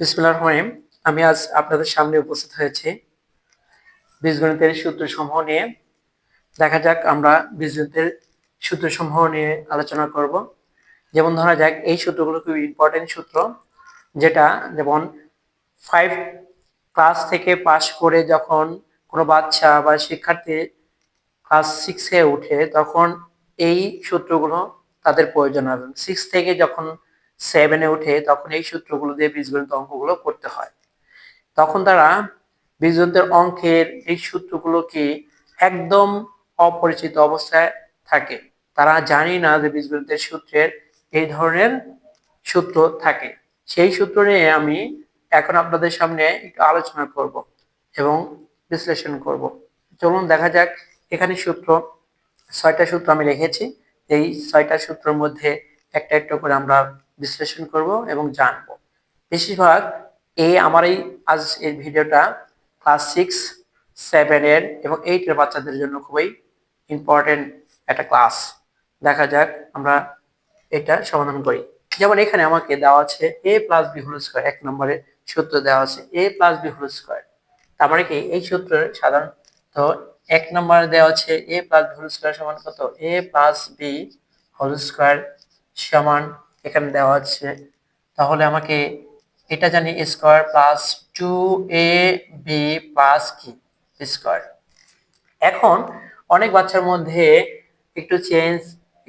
বিসমুল্লাহ রহমানিম আমি আজ আপনাদের সামনে উপস্থিত হয়েছি বীজগণিতের সূত্র সমূহ নিয়ে। দেখা যাক আমরা বীজগণিতের সূত্র সমূহ নিয়ে আলোচনা করব। যেমন ধরা যাক, এই সূত্রগুলো খুব ইম্পর্টেন্ট সূত্র, যেটা যেমন ফাইভ ক্লাস থেকে পাশ করে যখন কোনো বাচ্চা বা শিক্ষার্থী ক্লাস সিক্সে উঠে, তখন এই সূত্রগুলো তাদের প্রয়োজন হবে। সিক্স থেকে যখন সেভেনে উঠে তখন এই সূত্রগুলো দিয়ে বীজগণিত অঙ্কগুলো করতে হয়। তখন তারা বীজগণিতের অঙ্কের এই সূত্রগুলোকে একদম অপরিচিত অবস্থায় থাকে। তারা জানি না যে বীজগণিতের সূত্রের এই ধরনের সূত্র থাকে। সেই সূত্র নিয়ে আমি এখন আপনাদের সামনে একটু আলোচনা করব এবং বিশ্লেষণ করব। চলুন দেখা যাক এখানে সূত্র, ছয়টা সূত্র আমি লিখেছি। এই ছয়টা সূত্রের মধ্যে একটা একটা করে আমরা বিশ্লেষণ করব এবং জানব। বেশিরভাগ এই আমার এই আজ এই ভিডিওটা ক্লাস সিক্স সেভেনের এবং এইটের বাচ্চাদের জন্য খুবই ইম্পর্টেন্ট একটা ক্লাস দেখা যাক আমরা এটা সমাধান করি। যেমন এখানে আমাকে দেওয়া আছে A plus B whole square এক নম্বরে সূত্র দেওয়া আছে A plus B whole square তার মানে কি? এই সূত্রের সাধারণত এক নম্বরে দেওয়া আছে A plus B whole square সমান কত? A plus B whole square সমান এখানে দেওয়া আছে। তাহলে আমাকে এটা জানি square plus two A B plus কি? স্কোয়ার এখন অনেক বাচ্চার মধ্যে একটু চেঞ্জ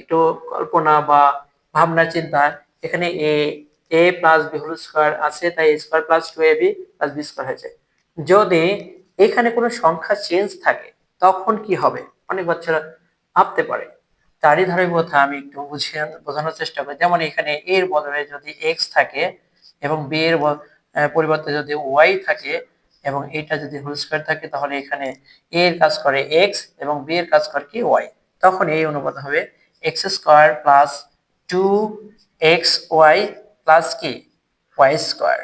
একটু কল্পনা বা ভাবনা, চিন্তা। এখানে A A plus B whole square আছে, তাই square plus two A B plus B square হয়েছে। যদি এখানে কোনো সংখ্যা চেঞ্জ থাকে, তখন কি হবে? অনেক বাচ্চারা ভাবতে পারে। তারই ধারাবাহিকতা আমি একটু বুঝিয়ে বোঝানোর চেষ্টা করি। যেমন এখানে এর বদলে যদি এক্স থাকে এবং বি এর পরিবর্তে যদি ওয়াই থাকে এবং এটা যদি হোল স্কোয়ার থাকে, তাহলে এখানে এ এর কাজ করে এক্স এবং বি এর কাজ করে কি ওয়াই তখন এই অনুপাত হবে X square plus two X Y plus কি? ওয়াই স্কোয়ার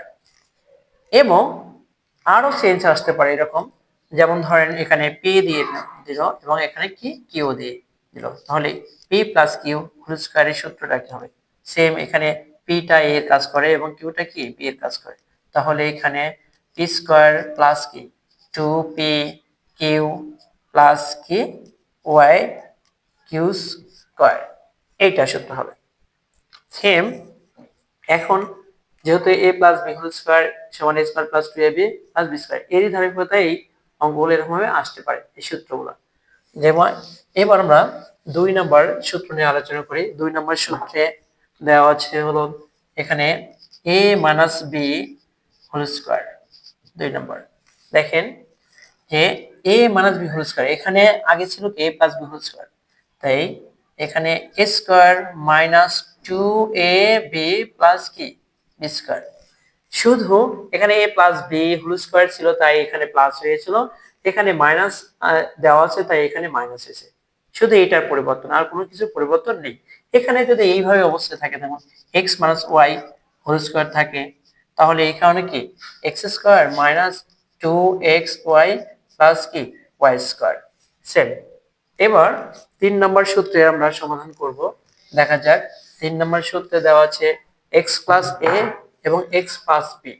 এবং আরও চেঞ্জ আসতে পারে এরকম। যেমন ধরেন এখানে পি দিয়ে দিল এবং এখানে কি? কিউ দিয়ে। দিল। তাহলে পি প্লাস কিউ হোল স্কোয়ারের সূত্রটা কি হবে? সেম এখানে পিটা এর কাজ করে এবং কিউটা কি? বি এর কাজ করে। তাহলে এখানে পি স্কোয়ার প্লাস কি? টু পি কিউ প্লাস কি ওয়াই কিউ স্কোয়ার এইটা সূত্র হবে। সেম এখন যেহেতু A plus B whole square সমান A square plus two A B plus B square এরই ধারাবাহিকতা এই অঙ্কগুলো এরকমভাবে আসতে পারে, এই সূত্রগুলো। যেমন এবার আমরা দুই নম্বর সূত্র নিয়ে আলোচনা করি। দুই নম্বর সূত্রে দেওয়া আছে হলো এখানে A minus B whole square দুই নম্বর। দেখেন যে A minus B whole square এখানে আগে ছিল A plus B whole square তাই এখানে A square minus two A B plus কি? বি স্কোয়ার শুধু এখানে A plus B whole square ছিল, তাই এখানে প্লাস হয়েছিল। এখানে মাইনাস দেওয়া আছে, তাই এখানে মাইনাস এসে শুধু এটার পরিবর্তন, আর কোনো কিছু পরিবর্তন নেই। এখানে যদি এইভাবে অবস্থায় থাকে, যেমন X minus Y whole square থাকে, তাহলে এখানে কি? X square minus two X Y plus কি? ওয়াই স্কোয়ার সেম এবার তিন নম্বর সূত্রে আমরা সমাধান করব। দেখা যাক, তিন নম্বর সূত্রে দেওয়া আছে এক্স প্লাস এ এবং এক্স প্লাস বি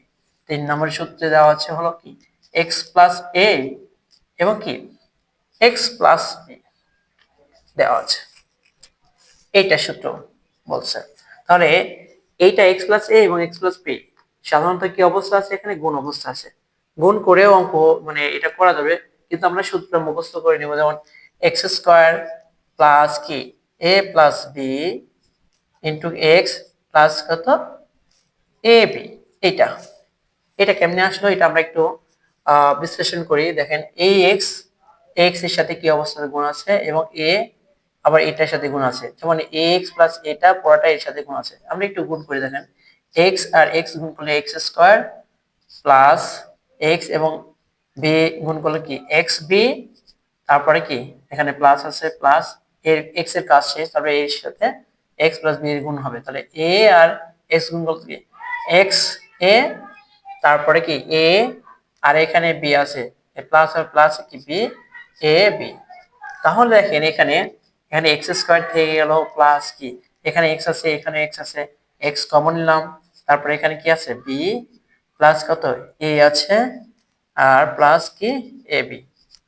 তিন নম্বর সূত্রে দেওয়া আছে হলো কি? এক্স প্লাস এ এবং কি? এক্স প্লাস বি দেওয়া আছে। এইটা সূত্র বলছে। তাহলে এইটা এক্স প্লাস এ এবং এক্স প্লাস বি সাধারণত কি অবস্থা আছে? এখানে গুণ অবস্থা আছে। গুণ করেও অঙ্ক মানে এটা করা যাবে, কিন্তু আমরা সূত্র মুখস্থ করে নেব। যেমন এক্স স্কোয়ার প্লাস কি? A plus b into x plus কত? এ বি এইটা। এটা কেমনে আসলো এটা আমরা একটু বিশ্লেষণ করি। দেখেন এই এক্স এক্সের সাথে কি অবস্থানে গুণ আছে এবং এ আবার এটার সাথে গুণ আছে। যেমন এ এক্স প্লাস এটা পড়াটা এর সাথে গুণ আছে। আমরা একটু গুণ করে, দেখেন। এক্স আর এক্স গুণ করলে এক্স স্কোয়ার প্লাস এক্স এবং বি গুণ করলে কি? এক্স বি তারপরে কি? এখানে প্লাস আছে প্লাস এর এক্সের কাজ শেষ। তারপরে এর সাথে এক্স প্লাস বি গুণ হবে। তাহলে এ আর এক্স গুণ করলে এক্স এ তারপরে কি এ আর এখানে বি আছে। প্লাস আর প্লাস কি বি এ বি তাহলে দেখেন এখানে এখানে এক্স স্কোয়ার থেকে গেল প্লাস কি? এখানে এক্স আছে, এখানে এক্স আছে। এক্স কমন নিলাম। তারপরে এখানে কি আছে? বি প্লাস কত? এ আছে। আর প্লাস কি? এ বি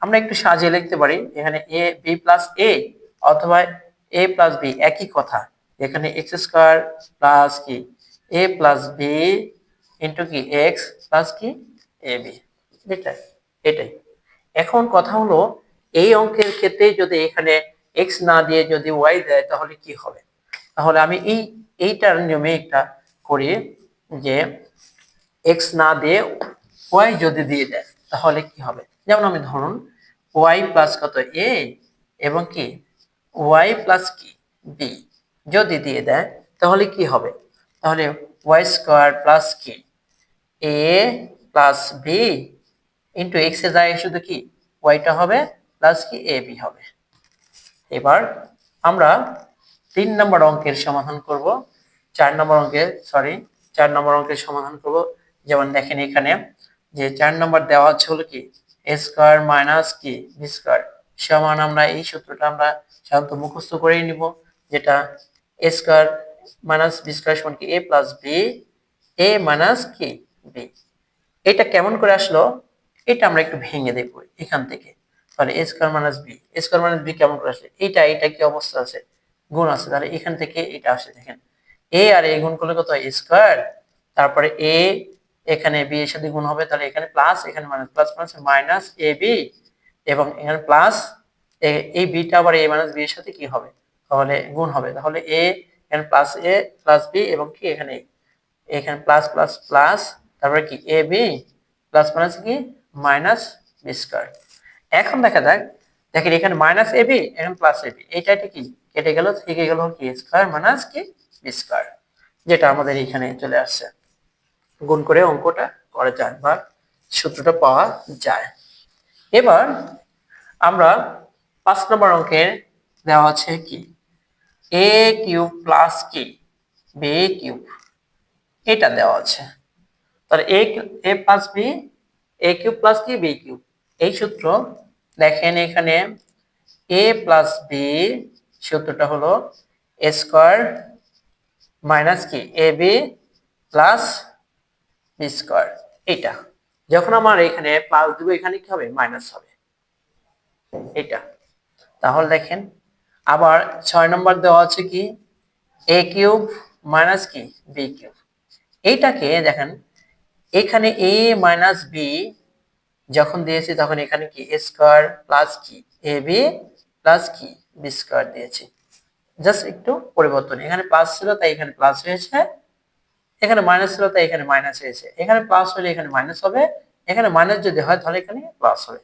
আমরা একটু সাজিয়ে লিখতে পারি। এখানে এ বি প্লাস এ অথবা এ প্লাস বি একই কথা। এখানে এক্স স্কোয়ার প্লাস কি? এ প্লাস বি ইন্টু কি? এক্স প্লাস কি? এ বি এটাই এটাই। এখন কথা হলো, এই অঙ্কের ক্ষেত্রে যদি এখানে এক্স না দিয়ে যদি ওয়াই দেয়, তাহলে কি হবে? তাহলে আমি এই, এইটার নিয়মে একটা করি যে এক্স না দিয়ে ওয়াই যদি দিয়ে দেয়, তাহলে কি হবে? যেমন আমি ধরুন ওয়াই প্লাস কত? এ এবং কি? ওয়াই প্লাস কি? বি যদি দিয়ে দেয়, তাহলে কি হবে? তাহলে ওয়াই স্কোয়ার প্লাস কি a plus b into x এ যায় শুধু কি? ওয়াইটা হবে প্লাস কি? এ বি হবে। এবার আমরা তিন নম্বর অঙ্কের সমাধান করব। চার নম্বর অঙ্কের সরি চার নম্বর অঙ্কের সমাধান করব। যেমন দেখেন এখানে যে চার নম্বর দেওয়া হচ্ছে হলো কি? এ স্কোয়ার মাইনাস কি বি স্কোয়ার সমান আমরা এই সূত্রটা আমরা সাধারণত মুখস্থ করেই নিব, যেটা a square minus b square সমান কি? A plus b, a minus কি? বি। এটা কেমন করে আসলো? এটা আমরা একটু ভেঙে দেখব এখান থেকে। তাহলে a square minus b, a square minus b কেমন করে আসলে? এইটা এটা কি অবস্থা আছে? গুণ আছে। তাহলে এখান থেকে এটা আসে দেখেন। এ আর এ গুণ করলে কত হয়? স্কোয়ার। তারপরে এ, এখানে বি এর সাথে গুণ হবে। তাহলে এখানে প্লাস এখানে minus plus plus minus a b. এবং এখানে প্লাস এই বিটা আবার এ মাইনাস বি এর সাথে কি হবে? তাহলে গুণ হবে। তাহলে এ এখানে প্লাস এ প্লাস বি এবং কি এখানে? এখানে প্লাস প্লাস প্লাস তারপরে কি? এ বি প্লাস মাইনাস কি? মাইনাস বি স্কোয়ার এখন দেখা যাক, দেখেন এখানে মাইনাস এ বি এখানে প্লাস এ বি এইটা কি? কেটে গেল, থেকে গেল কি? স্কোয়ার মাইনাস কি? বি স্কোয়ার যেটা আমাদের এখানে চলে আসছে। গুণ করে অঙ্কটা করা যায় বা সূত্রটা পাওয়া যায়। এবার আমরা পাঁচ নম্বর অঙ্কের দেওয়া আছে কি? এ কিউব প্লাস কি বি কিউব এটা দেওয়া আছে। তাহলে a a plus b a cube plus কি বি কিউব এই সূত্র দেখেন এখানে এ প্লাস বি সূত্রটা হলো এ স্কোয়ার মাইনাস কি a b plus b square এটা যখন আমার এখানে প্লাস দিব, এখানে কি হবে? মাইনাস হবে। এটা তাহলে দেখেন আবার ছয় নম্বর দেওয়া আছে কি? এ কিউব মাইনাস কি? বি কিউব এইটাকে দেখেন, এখানে এ মাইনাস বি যখন দিয়েছি তখন এখানে কি? এ স্কোয়ার প্লাস কি? এ বি প্লাস কি? বি স্কোয়ার দিয়েছি। জাস্ট একটু পরিবর্তন। এখানে প্লাস ছিল, তাই এখানে প্লাস হয়েছে। এখানে মাইনাস ছিল, তাই এখানে মাইনাস হয়েছে। এখানে প্লাস হলে এখানে মাইনাস হবে। এখানে মাইনাস যদি হয়, তাহলে এখানে প্লাস হবে।